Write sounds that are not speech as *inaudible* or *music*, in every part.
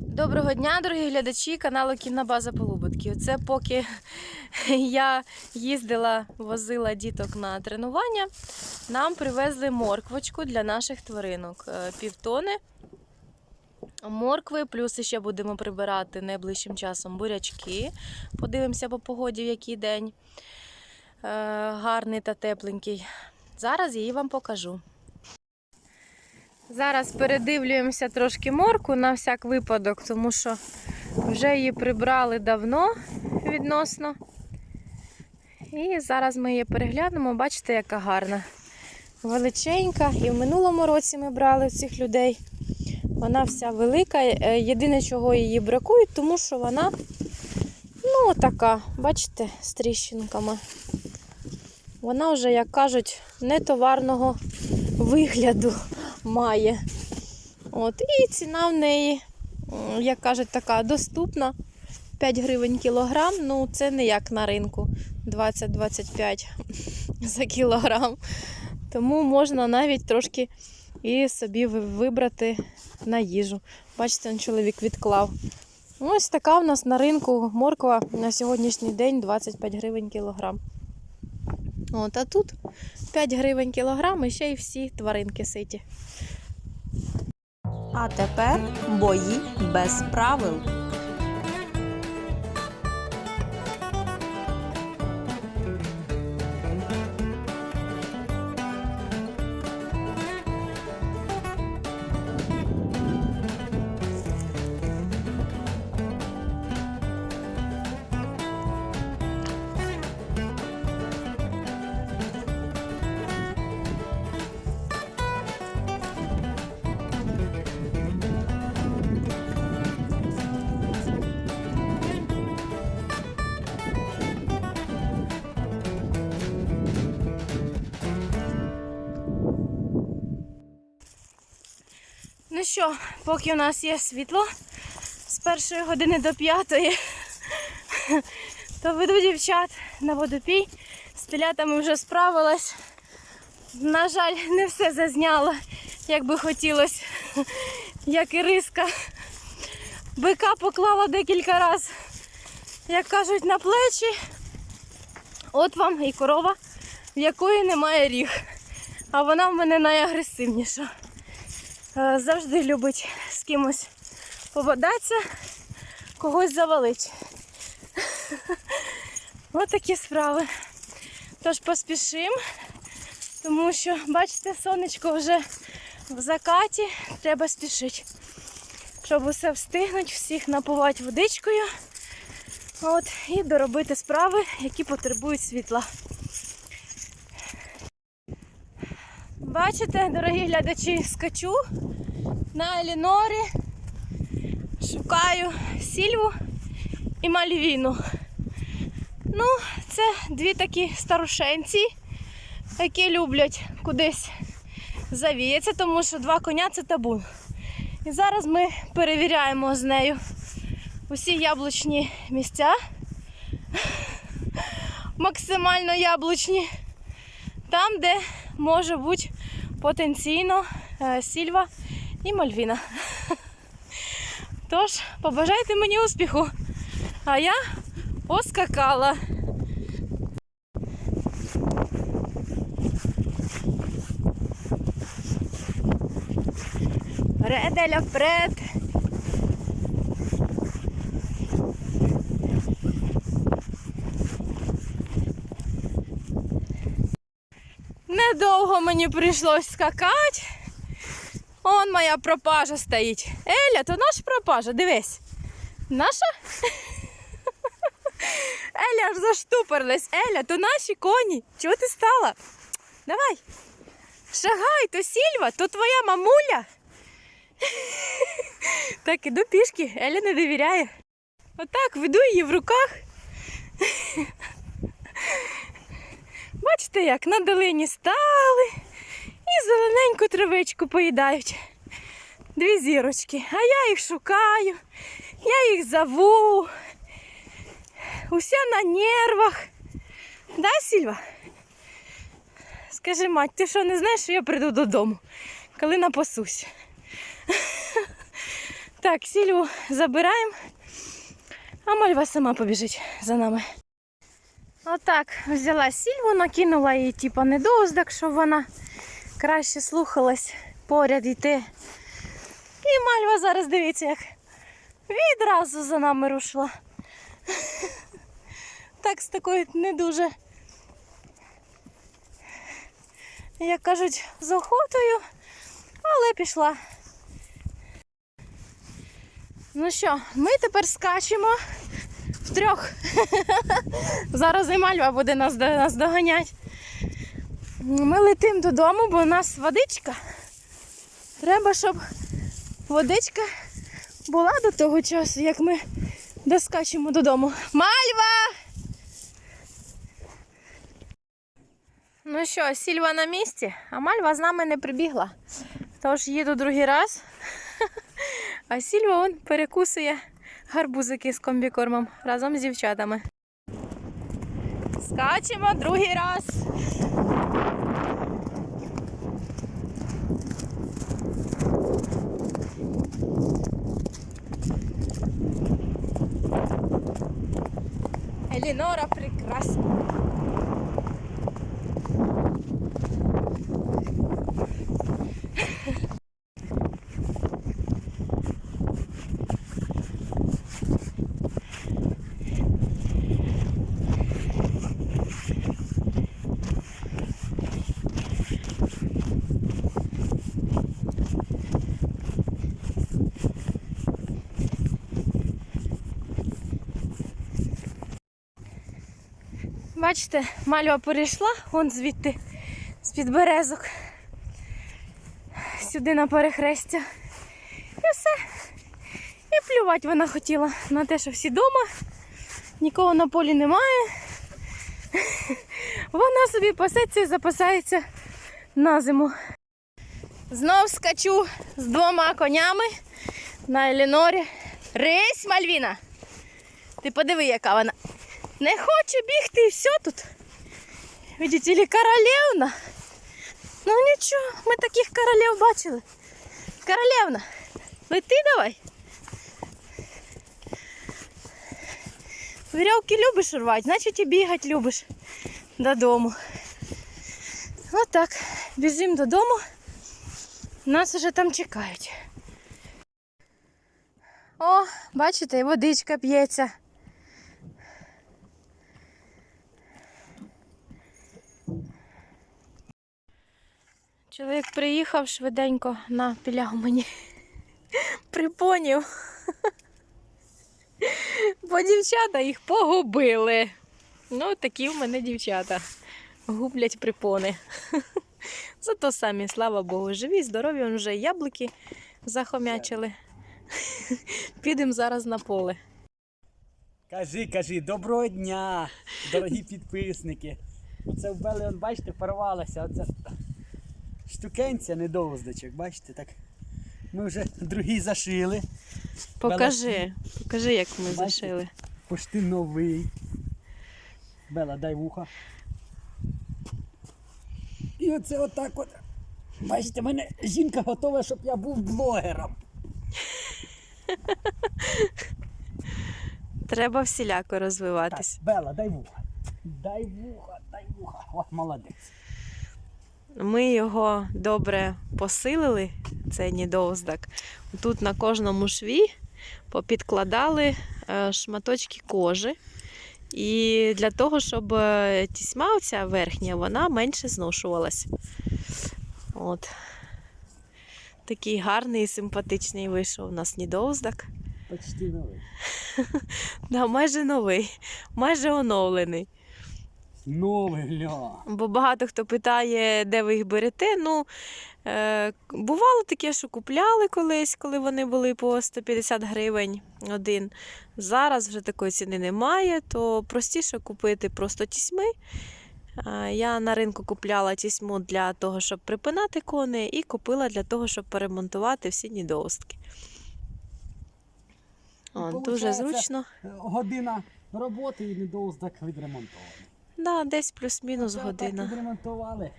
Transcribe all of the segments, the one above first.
Доброго дня, дорогі глядачі каналу Кінна База Полубутки. Це поки *laughs* я їздила, возила діток на тренування, нам привезли морквочку для наших тваринок. Е, Півтони моркви, плюс ще будемо прибирати найближчим часом бурячки. Подивимося по погоді, в який день Е, гарний та тепленький. Зараз її вам покажу. Зараз передивлюємося трошки морку на всяк випадок, тому що вже її прибрали давно відносно. І зараз ми її переглянемо. Бачите, яка гарна. Величенька. І в минулому році ми брали цих людей. Вона вся велика. Е, Єдине, чого її бракує, тому що вона ну, така, бачите, з тріщинками. Вона вже, як кажуть, не товарного вигляду має. От, і ціна в неї, як кажуть, така доступна. 5 гривень кілограм. Ну, це не як на ринку 20-25 *laughs* за кілограм. Тому можна навіть трошки і собі вибрати на їжу. Бачите, чоловік відклав. Ось така в нас на ринку морква на сьогоднішній день 25 гривень кілограм. От, а тут 5 гривень кілограм і ще й всі тваринки ситі. А тепер бої без правил. Ну що, поки у нас є світло з першої години до п'ятої, то веду дівчат на водопій. З телятами вже справилась. На жаль, не все зазняла, як би хотілося, як і риска. Бика поклала декілька разів, як кажуть, на плечі. От вам і корова, в якої немає ріг. А вона в мене найагресивніша. Е, завжди любить з кимось пободатися, когось завалить. *laughs* Ось такі справи. Тож поспішимо, тому що, бачите, сонечко вже в закаті, треба спішити. Щоб усе встигнути, всіх напувати водичкою. От, і доробити справи, які потребують світла. Бачите, дорогі глядачі, скачу на Елінорі, шукаю сільву і мальвіну. Ну, це дві такі старушенці, які люблять кудись завіятися, тому що два коня це табун. І зараз ми перевіряємо з нею усі яблучні місця. Максимально яблучні. Там, де може бути потенційно е, сільва і мальвіна. Тож, побажайте мені успіху. А я поскакала. Ределя Еля, вперед. Недовго мені прийшлось скакати. Он моя пропажа стоїть. Еля, то наша пропажа, дивись. Наша? *laughs* Еля аж заштуперлась. Еля, то наші коні. Чого ти стала? Давай. Шагай, то сільва, то твоя мамуля. *laughs* Так, іду пішки, Еля не довіряє. Отак веду її в руках. *laughs* Бачите, як на долині стали і зелененьку травичку поїдають. Дві зірочки. А я їх шукаю, я їх зову. Уся на нервах. Да, Сільва? Скажи, мать, ти що не знаєш, що я прийду додому, коли напасусь? *laughs* Так, сілю забираємо, а мальва сама побіжить за нами. Отак, взяла сільву, накинула їй, типа, недоуздок, щоб вона краще слухалась поряд йти. І мальва зараз дивіться, як відразу за нами рушила. Так з такою не дуже, як кажуть, з охотою, але пішла. Ну що, ми тепер скачемо втрьох. Зараз і мальва буде нас, нас доганяти. Ми летимо додому, бо у нас водичка. Треба, щоб водичка була до того часу, як ми доскачемо додому. Мальва! Ну що, Сільва на місці, а Мальва з нами не прибігла. Тож їду другий раз. *laughs* А Сільва он перекусує гарбузики з комбікормом разом з дівчатами. Скачемо другий раз. Елінора прекрасна. Бачите, мальва перейшла вон звідти, з-під березок. Сюди на перехрестя. І все. І плювати вона хотіла на те, що всі вдома, нікого на полі немає. *laughs* Вона собі пасеться і запасається на зиму. Знов скачу з двома конями на Елінорі. Рись, Мальвіна! Ти подиви, яка вона. Не хоче бігти і все тут. Видите ли, королевна. Ну нічого, ми таких королев бачили. Королевна, лети давай. Вірьовки любиш рвати, значить і бігати любиш додому. Отак, біжимо додому. Нас уже там чекають. О, бачите, і водичка п'ється. Чоловік приїхав швиденько на пілягу мені припонів. Бо дівчата їх погубили. Ну, такі в мене дівчата. Гублять припони. Зато самі, слава Богу, живі, здорові, он вже яблуки захомячили. Підемо зараз на поле. Кажи, кажи, доброго дня, дорогі підписники. Оце в Белі, он, бачите, порвалася. Оце штукенця недовздочок, бачите, так. Ми вже другий зашили. Покажи, покажи, як ми Бачите? зашили. Пошти новий. Бела, дай вуха. І оце отак от. Бачите, мене жінка готова, щоб я був блогером. *laughs* Треба всіляко Так, розвиватись. Бела, дай вуха. Дай вуха, дай вуха. О, молодець. Ми його добре посилили, цей нідоуздак. Тут на кожному шві попідкладали е, шматочки кожи. І для того, щоб е, тісьма оця верхня, вона менше зношувалась. От. Такий гарний і симпатичний вийшов у нас нідоуздак. Почти новий. *laughs* Да, майже новий, майже оновлений. Новий, гля. Бо багато хто питає, де ви їх берете. Ну, е, бувало таке, що купляли колись, коли вони були по 150 гривень один. Зараз вже такої ціни немає, то простіше купити просто тісьми. Е, Я на ринку купляла тісьму для того, щоб припинати коней, і купила для того, щоб перемонтувати всі нідоустки. О, дуже зручно. Година роботи і недоуздак відремонтований. Да, десь плюс-мінус отак година. Відремонтували.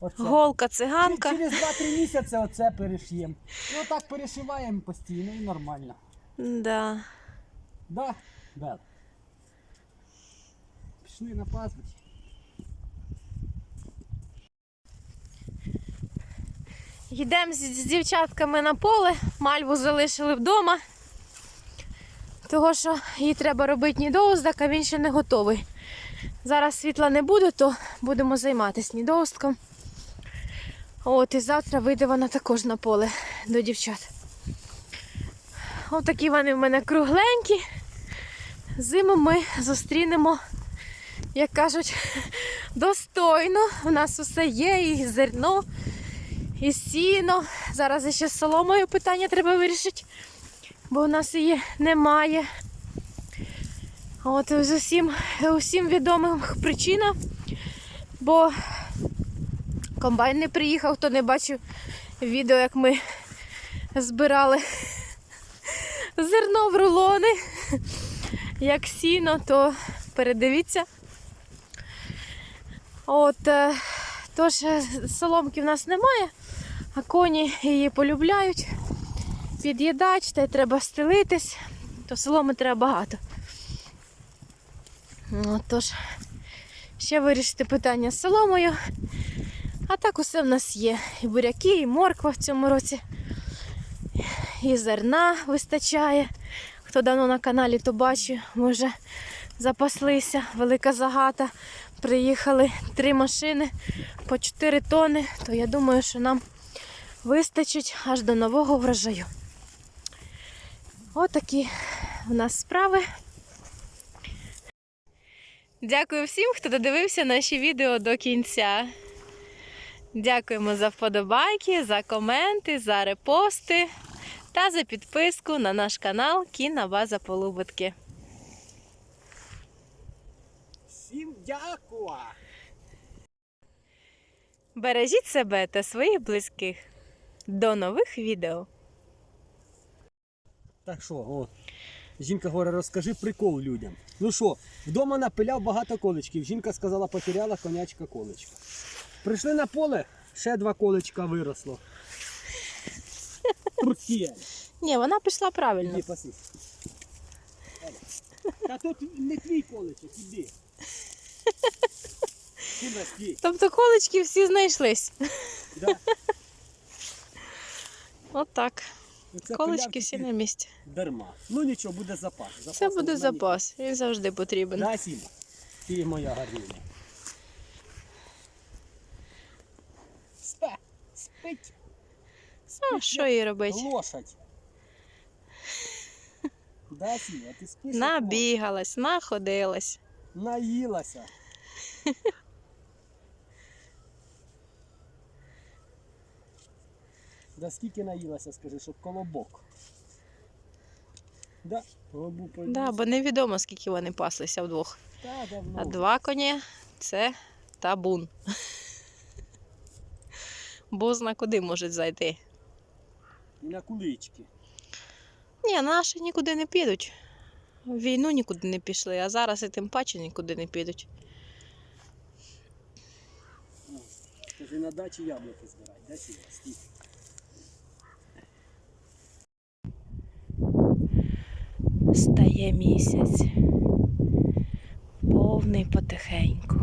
Оце. Голка циганка. Через 2-3 місяці оце перешиємо. Ну так перешиваємо постійно і нормально. Да. Да, Бел. Пішли на паспорт. Йдемо з, з дівчатками на поле, мальву залишили вдома. Того, що їй треба робити нідоуздак, а він ще не готовий. Зараз світла не буде, то будемо займатися нідоуздком. От і завтра вийде вона також на поле до дівчат. Ось такі вони в мене кругленькі. Зиму ми зустрінемо, як кажуть, достойно. У нас усе є, і зерно, і сіно. Зараз ще з соломою питання треба вирішити, бо у нас її немає. От з усім, усім відомих причинам, бо комбайн не приїхав, хто не бачив відео, як ми збирали зерно в рулони, як сіно, то передивіться. От, е, тож е, соломки в нас немає, а коні її полюбляють, під'їдають, та й треба стелитись, то соломи треба багато. От, тож, ще вирішити питання з соломою. А так усе в нас є. І буряки, і морква в цьому році. І зерна вистачає. Хто давно на каналі, то бачив, ми вже запаслися. Велика загата. Приїхали три машини по 4 тони, то я думаю, що нам вистачить аж до нового врожаю. Отакі в нас справи. Дякую всім, хто додивився наші відео до кінця. Дякуємо за вподобайки, за коменти, за репости та за підписку на наш канал Кінна База Полуботки. Всім дякую! Бережіть себе та своїх близьких. До нових відео! Так що, о, жінка говорить, розкажи прикол людям. Ну що, вдома напиляв багато колечків. Жінка сказала, потеряла конячка колечка. Прийшли на поле, ще два колечка виросло. Турція. Ні, вона пішла правильно. Іди паси. Та тут не твій колечок, іди. Стій. Тобто колечки всі знайшлись. Да. Отак. Оце Колечки всі на місці. Дарма. Ну нічого, буде запас. Це буде запас. Він завжди потрібен. Да, Сіма? Ти моя гарніна. Спе, спить. А що їй робити? Лошадь. Да, Сіма, ти спиш? Набігалась, находилась. Наїлася. Да скільки наїлася, скажи, щоб колобок. Да, поїлася. Да, бо невідомо, скільки вони паслися вдвох. Та, давно. А два коні це табун. Бозна куди можуть зайти. І на кулички. Ні, наші нікуди не підуть. В війну нікуди не пішли, а зараз і тим паче нікуди не підуть. Скажи, на дачі яблуки збирай, да, Сіма? Стає місяць. Повний потихеньку.